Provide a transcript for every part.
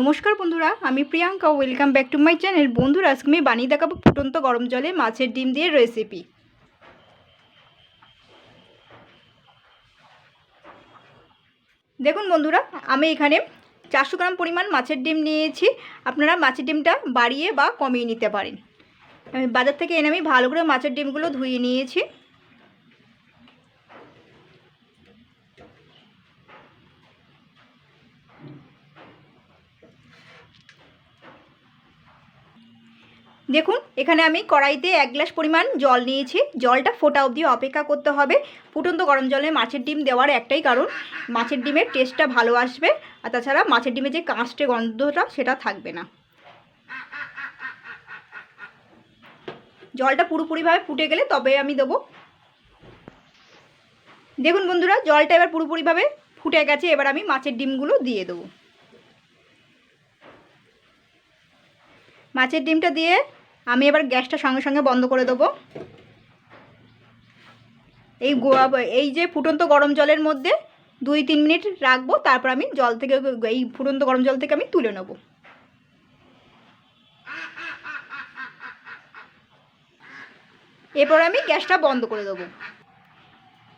নমস্কার বন্ধুরা, আমি Priyanka. Welcome back to my channel বন্ধুরা, আজকে আমি বানিয়ে দেখাবো ফুটন্ত গরম জলে মাছের ডিম দিয়ে রেসিপি দেখুন বন্ধুরা, আমি এখানে চারশো গ্রাম পরিমাণ মাছের ডিম নিয়েছি। আপনারা মাছের ডিমটা বাড়িয়ে বা কমিয়ে নিতে পারেন। বাজার থেকে এনে আমি ভালো করে মাছের ডিমগুলো ধুয়ে নিয়েছি। দেখুন, এখানে আমি কড়াইতে এক গ্লাস পরিমাণ জল নিয়েছি। জলটা ফোটা অবধি অপেক্ষা করতে হবে। ফুটন্ত গরম জলে মাছের ডিম দেওয়ার একটাই কারণ, মাছের ডিমের টেস্টটা ভালো আসবে আর তাছাড়া মাছের ডিমের যে কাঁচটে গন্ধটা, সেটা থাকবে না। জলটা পুরোপুরিভাবে ফুটে গেলে তবে আমি দেবো। দেখুন বন্ধুরা, জলটা এবার পুরোপুরিভাবে ফুটে গেছে, এবার আমি মাছের ডিমগুলো দিয়ে দেবো। মাছের ডিমটা দিয়ে আমি এবার গ্যাসটা সঙ্গে সঙ্গে বন্ধ করে দেবো। এই গোয়া, এই যে ফুটন্ত গরম জলের মধ্যে দুই তিন মিনিট রাখব, তারপর আমি জল থেকে, এই ফুটন্ত গরম জল থেকে আমি তুলে নেব। এরপর আমি গ্যাসটা বন্ধ করে দেবো।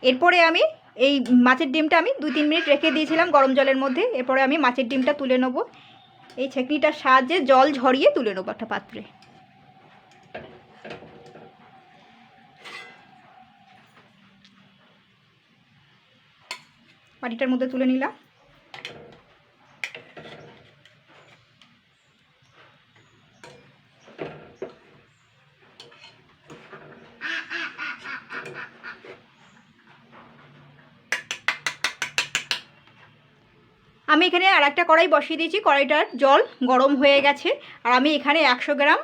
এরপরে আমি এই মাছের ডিমটা আমি দুই তিন মিনিট রেখে দিয়েছিলাম গরম জলের মধ্যে, এরপরে আমি মাছের ডিমটা তুলে নেব। এই ছেঁকনিটার সাহায্যে জল ঝরিয়ে তুলে নেব একটা পাত্রে। বাটিটার মধ্যে তুলে নিলাম। আমি এখানে আর একটা কড়াই বসিয়ে দিয়েছি। কড়াইটার জল গরম হয়ে গেছে। আর আমি এখানে একশো গ্রাম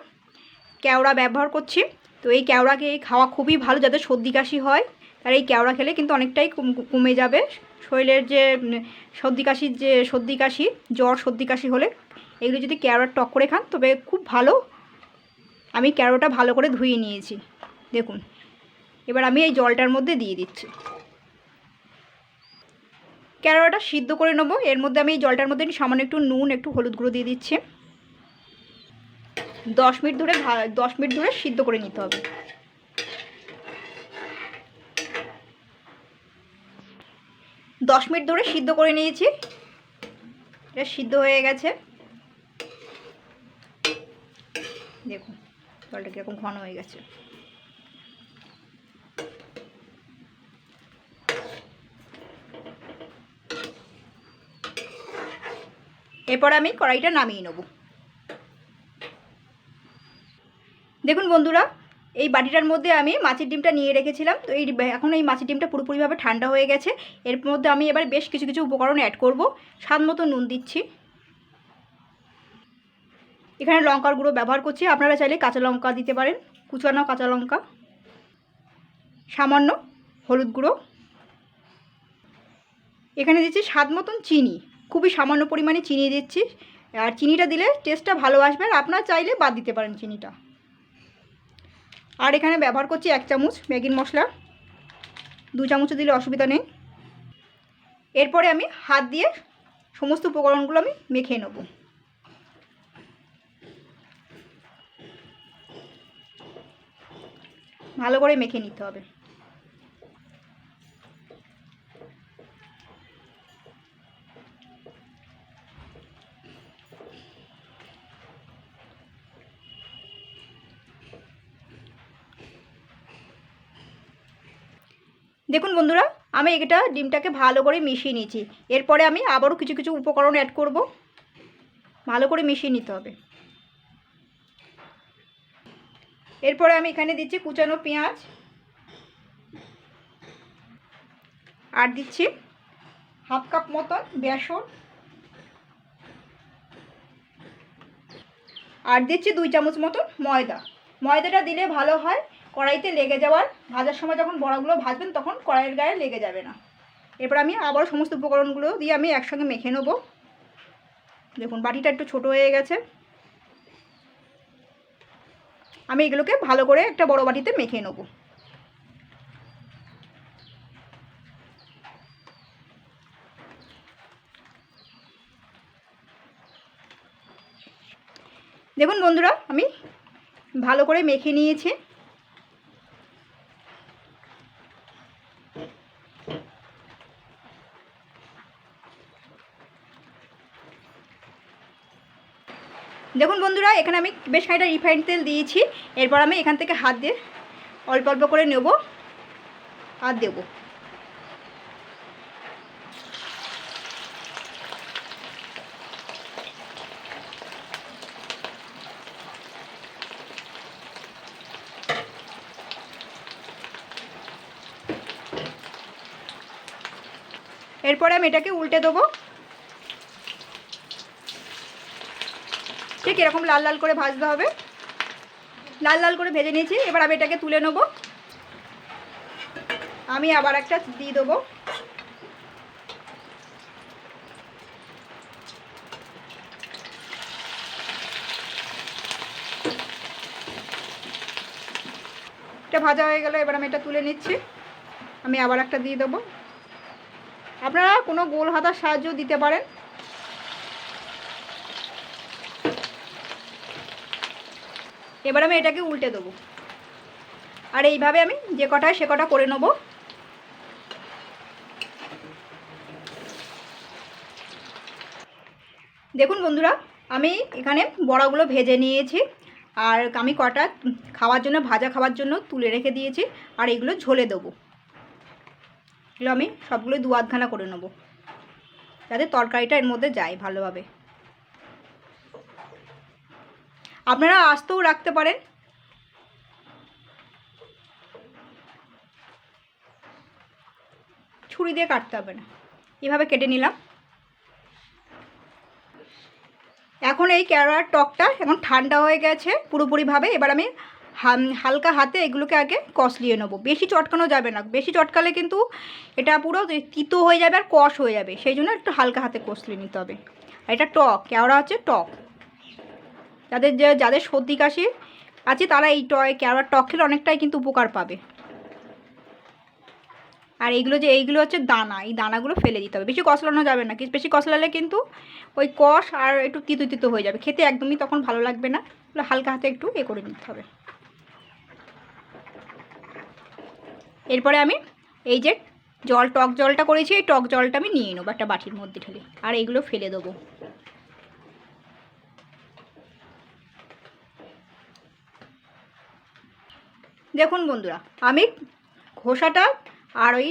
কেওড়া ব্যবহার করছি। তো এই কেওড়াকে খাওয়া খুবই ভালো যাতে সর্দি কাশি হয়। আর এই কেওড়া খেলে কিন্তু অনেকটাই কমে যাবে। শরীরের যে সর্দি কাশির যে, সর্দি কাশি, জ্বর, সর্দি কাশি হলে এগুলো যদি কেওড়ার টক করে খান, তবে খুব ভালো। আমি কেওড়াটা ভালো করে ধুয়ে নিয়েছি। দেখুন। এবার আমি এই জলটার মধ্যে দিয়ে দিচ্ছি। ক্যারোটা সিদ্ধ করে নেব। এর মধ্যে আমি এই জলটার মধ্যে সামান্য একটু নুন, একটু হলুদ গুঁড়ো দিয়ে দিচ্ছি। দশ মিনিট ধরে দশ মিনিট ধরে সিদ্ধ করে নিতে হবে। দশ মিনিট ধরে সিদ্ধ করে নিয়েছি। এটা সিদ্ধ হয়ে গেছে। দেখুন, জলটা কীরকম ঘন হয়ে গেছে। এরপর আমি কড়াইটা নামিয়ে নেব। দেখুন বন্ধুরা এই বাটিটার মধ্যে আমি মাছের ডিমটা নিয়ে রেখেছিলাম। তো এই এখন এই মাছের ডিমটা পুরোপুরিভাবে ঠান্ডা হয়ে গেছে। এর মধ্যে আমি এবার বেশ কিছু কিছু উপকরণ অ্যাড করব। স্বাদ মতো নুন দিচ্ছি। এখানে লঙ্কার গুঁড়ো ব্যবহার করছি। আপনারা চাইলে কাঁচা লঙ্কা দিতে পারেন। কুচানো কাঁচা লঙ্কা। সামান্য হলুদ গুঁড়ো। এখানে দিচ্ছি স্বাদ মতন চিনি। খুবই সামান্য পরিমাণে চিনি দিচ্ছি। আর চিনিটা দিলে টেস্টটা ভালো আসবে। আর আপনারা চাইলে বাদ দিতে পারেন চিনিটা। আর এখানে ব্যবহার করছি এক চামচ ম্যাগির মশলা। দু চামচও দিলে অসুবিধা নেই। এরপরে আমি হাত দিয়ে সমস্ত উপকরণগুলো আমি মেখে নেব। ভালো করে মেখে নিতে হবে। দেখুন বন্ধুরা, আমি এটা ডিমটাকে ভালো করে মিশিয়ে নিয়েছি। এরপরে আমি আবারও কিছু কিছু উপকরণ অ্যাড করব। ভালো করে মিশিয়ে নিতে হবে। এরপরে আমি এখানে দিচ্ছি কুচানো পেঁয়াজ। আর দিচ্ছি হাফ কাপ মতন বেসন। আর দিচ্ছি দুই চামচ মতন ময়দা। ময়দাটা দিলে ভালো হয়। কড়াইতে লেগে যাওয়ার, ভাজার সময় যখন বড়াগুলো ভাজবেন তখন কড়াইয়ের গায়ে লেগে যাবে না। এরপর আমি আবার সমস্ত উপকরণগুলো দিয়ে আমি একসঙ্গে মেখে নেব। দেখুন, বাটিটা একটু ছোট হয়ে গেছে। আমি এগুলোকে ভালো করে একটা বড় বাটিতে মেখে নেব। দেখুন বন্ধুরা, আমি ভালো করে মেখে নিয়েছি। দেখুন বন্ধুরা, এখানে আমি বেশ খানিকটা রিফাইন্ড তেল দিয়েছি। এরপর আমি এখান থেকে হাত দিয়ে অল্প অল্প করে নেব আর দেব। এরপরে আমি এটাকে উল্টে দেবো। ঠিক এরকম লাল লাল করে ভাজতে হবে। লাল লাল করে ভেজে নিয়েছি, এবার আমি এটাকে তুলে নেব। আমি আবার একটা দিয়ে দেবো। এটা ভাজা হয়ে গেল, এবার আমি এটা তুলে নিচ্ছি। আমি আবার একটা দিয়ে দেবো। আপনারা কোনো গোল হাতার সাহায্য দিতে পারেন। এবার আমি এটাকে উল্টে দেবো। আর এইভাবে আমি যে কটায় সে কটা করে নেব। দেখুন বন্ধুরা, আমি এখানে বড়াগুলো ভেজে নিয়েছি, আর আমি কটা খাওয়ার জন্য, ভাজা খাওয়ার জন্য তুলে রেখে দিয়েছি, আর এইগুলো ঝোলে দেবো। এগুলো আমি সবগুলো দু আধখানা করে নেব, যাতে তরকারিটা এর মধ্যে যায় ভালোভাবে। আপনারা আস্তেও রাখতে পারেন। ছুরি দিয়ে কাটতে হবে না। এভাবে কেটে নিলাম। এখন এই কেরার টকটা এখন ঠান্ডা হয়ে গেছে পুরোপুরিভাবে। এবার আমি হালকা হাতে এগুলোকে আগে কষলিয়ে নেব। বেশি চটকানো যাবে না। বেশি চটকালে কিন্তু এটা পুরো তিতো হয়ে যাবে আর কষ হয়ে যাবে। সেই জন্য একটু হালকা হাতে কষলিয়ে নিতে হবে। এটা টক, কেওড়া হচ্ছে টক। যাদের যাদের সর্দি কাশি আছে, তারা এই টয় কেওড়ার টক খেলে অনেকটাই কিন্তু উপকার পাবে। আর এইগুলো যে, এইগুলো হচ্ছে দানা। এই দানাগুলো ফেলে দিতে হবে। বেশি কষলানো যাবে না। বেশি কষলালে কিন্তু ওই কষ আর একটু তিতো তিতো হয়ে যাবে। খেতে একদমই তখন ভালো লাগবে না। হালকা হাতে একটু এ করে নিতে হবে। এরপরে আমি এই যে, জল টক জলটা করেছি, এই টক জলটা আমি নিয়ে নেব একটা বাটির মধ্যে ঢেলে। আর এইগুলো ফেলে দেবো। দেখুন বন্ধুরা, আমি খোসাটা আর ওই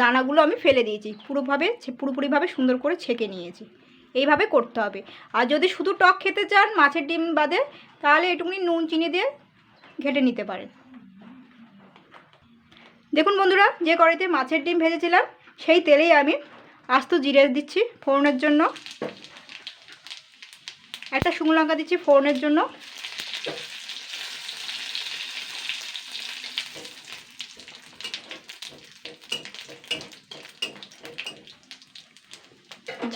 দানাগুলো আমি ফেলে দিয়েছি, পুরোভাবে পুরোপুরিভাবে সুন্দর করে ছেঁকে নিয়েছি। এইভাবে করতে হবে। আর যদি শুধু টক খেতে চান মাছের ডিম বাদে, তাহলে এটুকুনি নুন, চিনি দিয়ে ঘেটে নিতে পারেন। দেখুন বন্ধুরা, যে কড়াইতে মাছের ডিম ভেজেছিলাম, সেই তেলেই আমি আস্ত জিরে দিচ্ছি ফোড়নের জন্য। একটা শুকনো লঙ্কা দিচ্ছি ফোড়নের জন্য।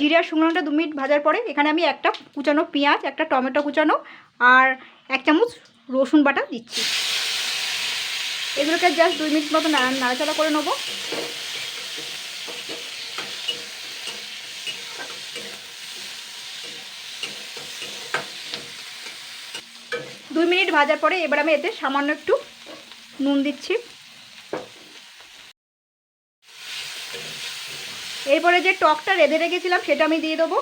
জিরে শুকনোটা দু মিনিট ভাজার পরে এখানে আমি একটা কুচানো পেঁয়াজ, একটা টমেটো কুচানো আর এক চামচ রসুন বাটা দিচ্ছি। এগুলোকে জাস্ট দুই মিনিট মতো নাড়াচাড়া করে নেব। দুই মিনিট ভাজার পরে এবার আমি এতে সামান্য একটু নুন দিচ্ছি। এরপরে যে টকটা রেঁধে রেখেছিলাম, সেটা আমি দিয়ে দেবো।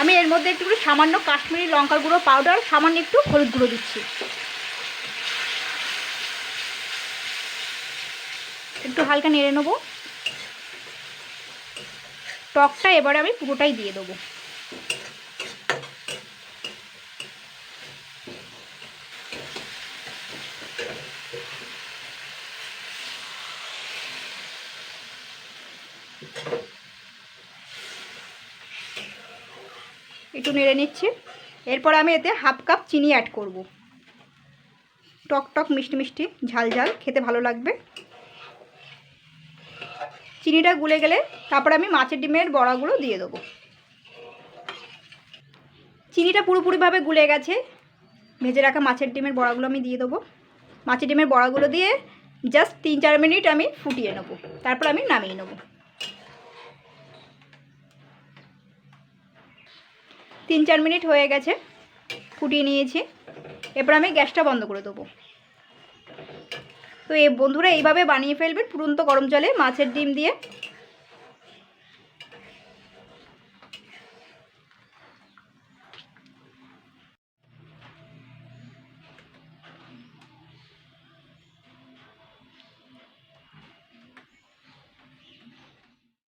আমি এর মধ্যে একটু সামান্য কাশ্মীরি লঙ্কার গুঁড়ো পাউডার সামান্য একটু হলুদ গুঁড়ো দিচ্ছি। একটু হালকা নেড়ে নেব। টকটা এবারে আমি পুরোটাই দিয়ে দেবো। একটু নেড়ে নিচ্ছি। এরপর আমি এতে হাফ কাপ চিনি অ্যাড করব। টক টক মিষ্টি মিষ্টি, ঝাল ঝাল, খেতে ভালো লাগবে। চিনিটা গুলে গেলে তারপর আমি মাছের ডিমের বড়াগুলো দিয়ে দেবো। চিনিটা পুরোপুরিভাবে গুলে গেছে। ভেজে রাখা মাছের ডিমের বড়াগুলো আমি দিয়ে দেবো। মাছের ডিমের বড়াগুলো দিয়ে জাস্ট তিন চার মিনিট আমি ফুটিয়ে নেব। তারপর আমি নামিয়ে নেব। তিন চার মিনিট হয়ে গেছে, ফুটিয়ে নিয়েছি। এরপর আমি গ্যাসটা বন্ধ করে দেবো। তো এই বন্ধুরা এইভাবে বানিয়ে ফেলবেন পুরন্ত গরম জলে মাছের ডিম দিয়ে।